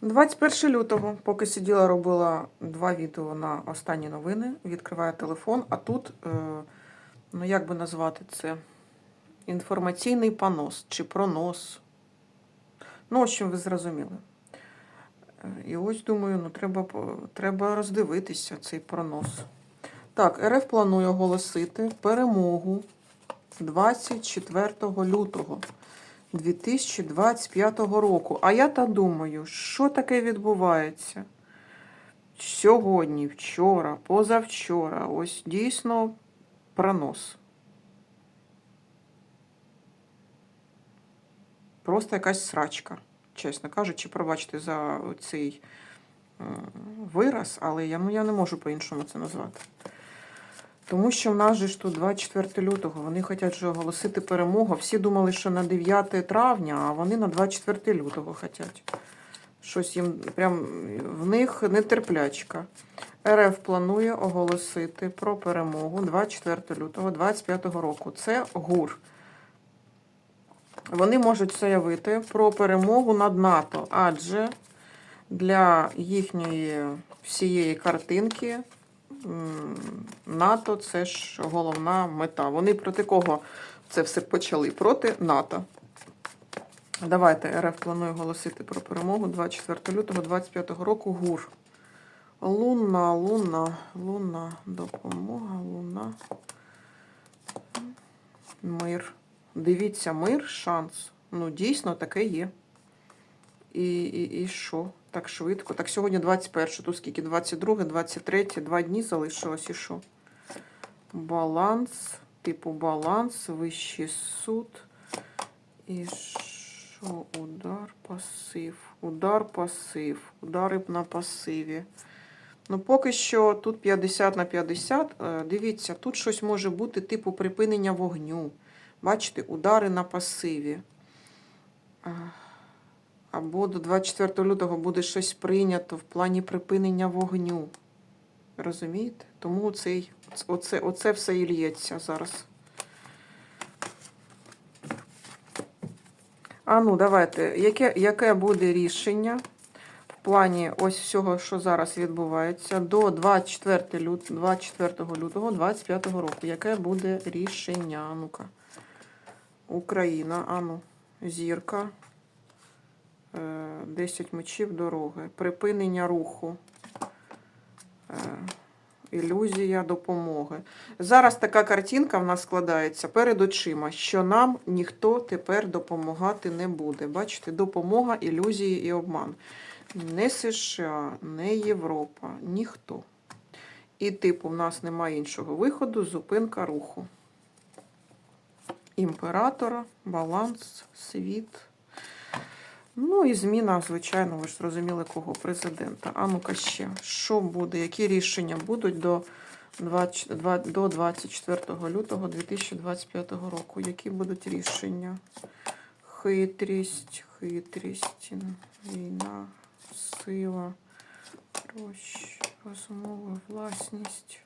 21 лютого, поки сиділа, робила два відео на останні новини, відкриваю телефон, а тут, е, ну як би назвати це, інформаційний понос чи пронос. Ну, в общем, ви зрозуміли. Е, І ось думаю, ну треба, треба роздивитися цей пронос. Так, РФ планує оголосити перемогу 24 лютого 2025 року. А я та думаю, що таке відбувається? Сьогодні, вчора, позавчора. Ось дійсно пронос. Просто якась срачка, чесно кажучи, пробачте за цей вираз, але я, ну, я не можу по-іншому це назвати. Тому що в нас же ж тут 24 лютого, вони хочуть вже оголосити перемогу. Всі думали, що на 9 травня, а вони на 24 лютого хочуть. Щось їм прям в них нетерплячка. РФ планує оголосити про перемогу 24 лютого 2025 року. Це ГУР. Вони можуть заявити про перемогу над НАТО, адже для їхньої всієї картинки НАТО це ж головна мета. Вони проти кого це все почали? Проти НАТО. Давайте РФ планує оголосити про перемогу 24 лютого 25 року ГУР. Луна, луна, луна, допомога, луна. Мир. Дивіться, мир, шанс. Ну, дійсно, таке є. І, і, і що? Так швидко. Так сьогодні 21, тут скільки? 22, 23, два дні залишилось і що? Баланс, типу баланс, вищий суд. І що? Удар, пасив. Удар, пасив. Удари на пасиві. Ну, поки що тут 50 на 50. Е, Дивіться, тут щось може бути типу припинення вогню. Бачите, удари на пасиві. Або до 24 лютого буде щось прийнято в плані припинення вогню. Розумієте? Тому цей, оце, оце все і лється зараз. А ну, давайте. Яке, яке буде рішення в плані ось всього, що зараз відбувається, до 24, лют, 24 лютого 25 року? Яке буде рішення? Ну-ка. Україна, ану, зірка. Е, 10 мечів дороги. Припинення руху. Е, Ілюзія допомоги. Зараз така картинка в нас складається перед очима, що нам ніхто тепер допомагати не буде. Бачите, допомога, ілюзії і обман. Не США, не Європа, ніхто. І, типу, в нас немає іншого виходу, зупинка руху. Імператора, баланс, світ. Ну і зміна, звичайно, ви ж зрозуміли, кого президента. А ну-ка ще, що буде, які рішення будуть до 20, два- до 24 лютого 2025 року? Які будуть рішення? Хитрість, хитрість, війна, сила, розмови, власність,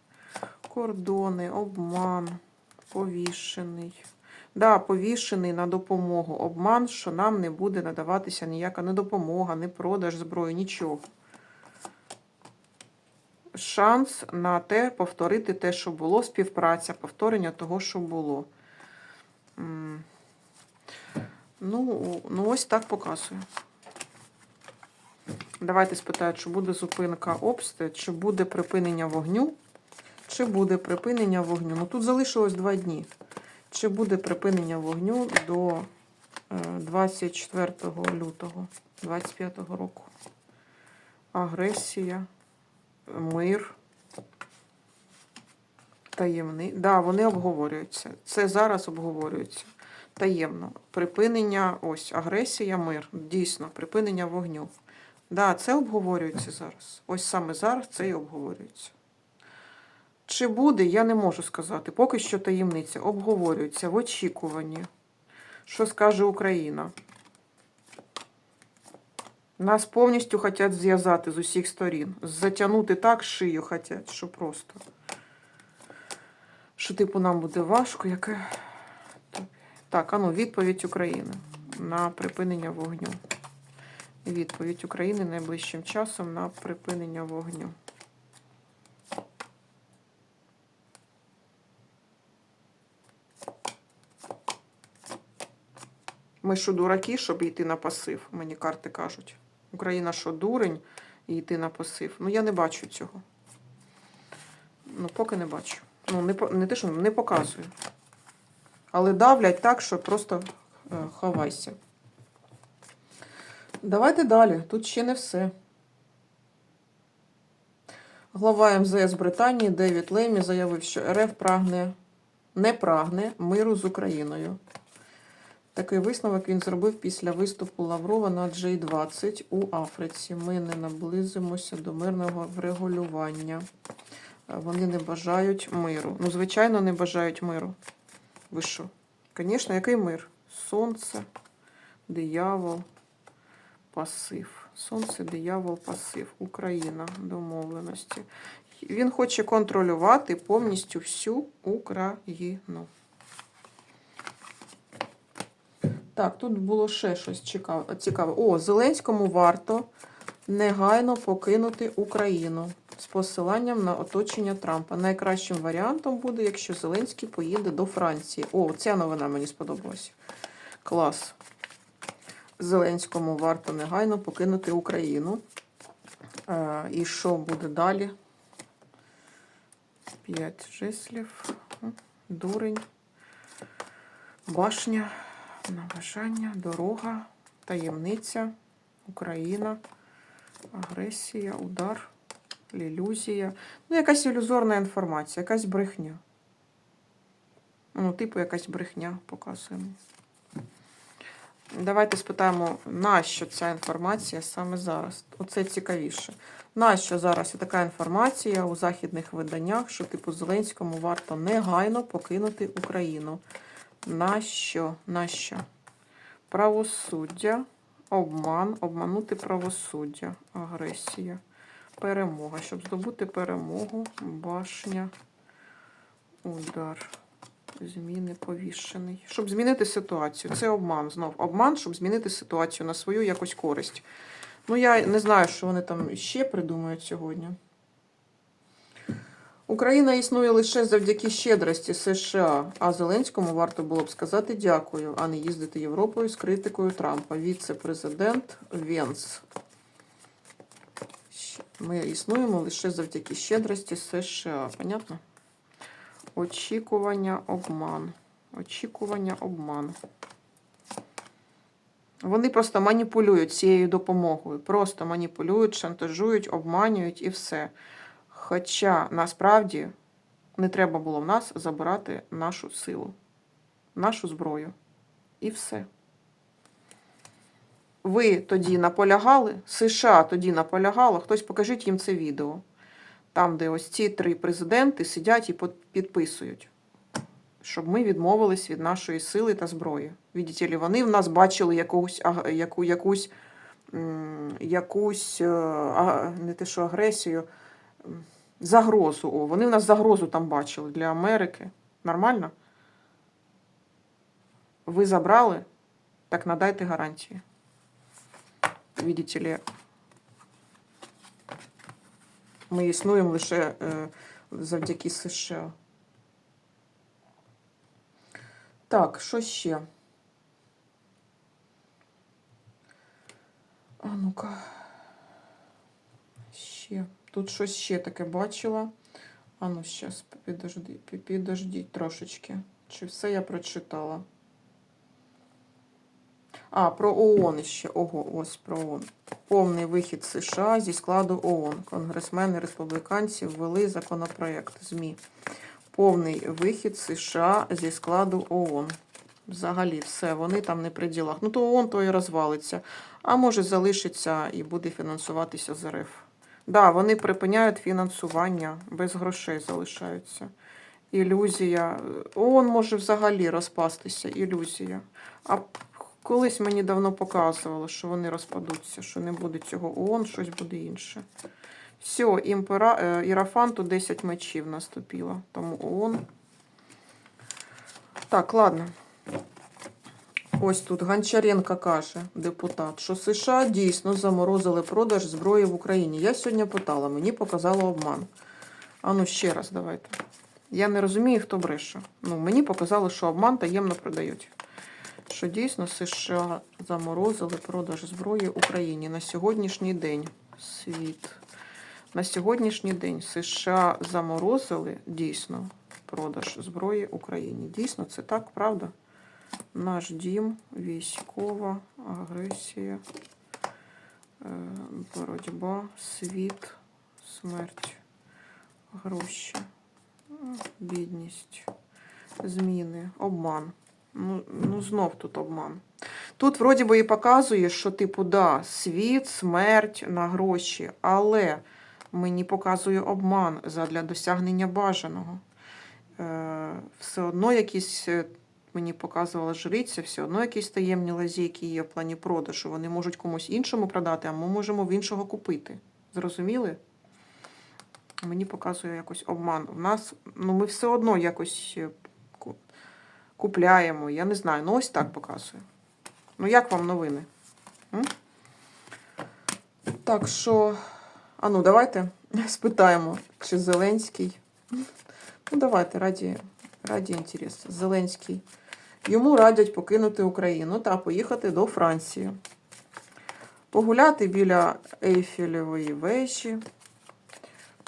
кордони, обман, повішений. Да, повішений на допомогу. Обман, що нам не буде надаватися ніяка не допомога, не продаж зброї, нічого. Шанс на те повторити те, що було, співпраця, повторення того, що було. Ну, ну ось так показує. Давайте спитаю, чи буде зупинка обстрілу, чи буде припинення вогню, чи буде припинення вогню. Ну тут залишилось два дні. Чи буде припинення вогню до е, 24 лютого 25 року? Агресія, мир, таємний. Так, да, вони обговорюються. Це зараз обговорюється. Таємно. Припинення, ось, агресія, мир. Дійсно, припинення вогню. Так, да, це обговорюється зараз. Ось саме зараз це і обговорюється. Чи буде, я не можу сказати. Поки що таємниця обговорюється в очікуванні. Що скаже Україна? Нас повністю хочуть зв'язати з усіх сторін. Затягнути так шию хочуть, що просто. Що, типу, нам буде важко, яке. Так, а ну, відповідь України на припинення вогню. Відповідь України найближчим часом на припинення вогню. Ми що, дураки, щоб йти на пасив, мені карти кажуть. Україна що, дурень і йти на пасив? Ну, я не бачу цього. Ну, поки не бачу. Ну, не, не те, що не показую. Але давлять так, що просто е, ховайся. Давайте далі. Тут ще не все. Глава МЗС Британії Девід Леймі заявив, що РФ прагне, не прагне миру з Україною. Такий висновок він зробив після виступу Лаврова на G20 у Африці. Ми не наблизимося до мирного врегулювання. Е, Вони не бажають миру. Ну, звичайно, не бажають миру. Ви що? Звісно, який мир? Сонце, диявол, пасив. Сонце, диявол, пасив. Україна, домовленості. Він хоче контролювати повністю всю Україну. Так, тут було ще щось цікаве. О, Зеленському варто негайно покинути Україну з посиланням на оточення Трампа. Найкращим варіантом буде, якщо Зеленський поїде до Франції. О, ця новина мені сподобалася. Клас. Зеленському варто негайно покинути Україну. Е, і що буде далі? П'ять жеслів. М, Дурень. Башня. Наважання, дорога, таємниця, Україна, агресія, удар, ілюзія. Ну, якась ілюзорна інформація, якась брехня. Ну, типу, якась брехня показуємо. Давайте спитаємо, нащо ця інформація саме зараз? Оце цікавіше. Нащо зараз є така інформація у західних виданнях, що типу Зеленському варто негайно покинути Україну? Нащо? Нащо? Правосуддя, обман, обманути правосуддя, агресія, перемога. Щоб здобути перемогу, башня, удар, зміни повішений. Щоб змінити ситуацію. Це обман. Знов обман, щоб змінити ситуацію на свою якусь користь. Ну, я не знаю, що вони там ще придумають сьогодні. Україна існує лише завдяки щедрості США, а Зеленському варто було б сказати дякую, а не їздити Європою з критикою Трампа. Віце-президент Венс. Ми існуємо лише завдяки щедрості США. Понятно? Очікування, обман. Очікування, обман. Вони просто маніпулюють цією допомогою. Просто маніпулюють, шантажують, обманюють і все. Хоча насправді не треба було в нас забирати нашу силу, нашу зброю. І все. Ви тоді наполягали, США тоді наполягало, хтось покажіть їм це відео. Там, де ось ці три президенти сидять і підписують, щоб ми відмовились від нашої сили та зброї. Видите ли, вони в нас бачили якусь, яку, якусь, якусь е, не те, що агресію, загрозу. О, вони в нас загрозу там бачили для Америки. Нормально? Ви забрали, так надайте гарантії. Видите ли, ми існуємо лише е, завдяки США. Так, що ще? А ну-ка. Ще. Тут щось ще таке бачила. А ну, зараз, підожди, підождіть трошечки. Чи все я прочитала? А, про ООН ще. Ого, ось про ООН. Повний вихід США зі складу ООН. Конгресмени республіканці ввели законопроект ЗМІ. Повний вихід США зі складу ООН. Взагалі, все, вони там не при ділах. Ну, то ООН то і розвалиться. А може залишиться і буде фінансуватися з РФ. Да, вони припиняють фінансування, без грошей залишаються. Ілюзія. ООН може взагалі розпастися. Ілюзія. А колись мені давно показувало, що вони розпадуться, що не буде цього ООН, щось буде інше. Все, імпера... е, Ірафанту 10 мечів наступило. Тому ООН. Так, ладно. Ось тут Гончаренко каже, депутат, що США дійсно заморозили продаж зброї в Україні. Я сьогодні питала, мені показало обман. А ну ще раз давайте. Я не розумію, хто бреше. Ну, мені показало, що обман таємно продають. Що дійсно США заморозили продаж зброї Україні на сьогоднішній день. Світ. На сьогоднішній день США заморозили дійсно продаж зброї Україні. Дійсно, це так, правда? Наш дім, військова агресія, е, боротьба, світ, смерть, гроші, бідність, зміни, обман. Ну, ну знов тут обман. Тут вроді би і показує, що типу, да, світ, смерть на гроші, але мені показує обман задля досягнення бажаного. Е, все одно якісь, е, мені показувала жриця, все одно якісь таємні лазейки є в плані продажу. Вони можуть комусь іншому продати, а ми можемо в іншого купити. Зрозуміли? Мені показує якось обман. В нас, ну, ми все одно якось е, купляємо. Я не знаю. Ну, ось так показує. Ну, як вам новини? М? Так що, а ну, давайте спитаємо, чи Зеленський. Ну, давайте, раді, раді інтересу. Зеленський. Йому радять покинути Україну та поїхати до Франції. Погуляти біля Ейфелевої вежі,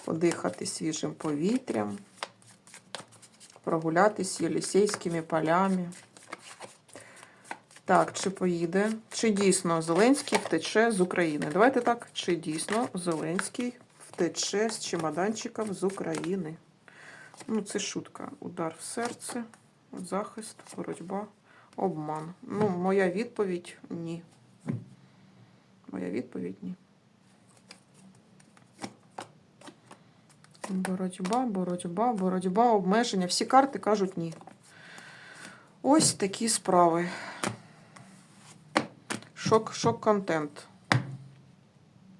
подихати свіжим повітрям, прогулятися Єлісейськими полями. Так, чи поїде? Чи дійсно Зеленський втече з України? Давайте так. Чи дійсно Зеленський втече з чемоданчиком з України? Ну, це шутка. Удар в серце, захист, боротьба, обман. Ну, моя відповідь ні. Моя відповідь ні. Боротьба, боротьба, боротьба, обмеження. Всі карти кажуть ні. Ось такі справи. Шок, шок контент.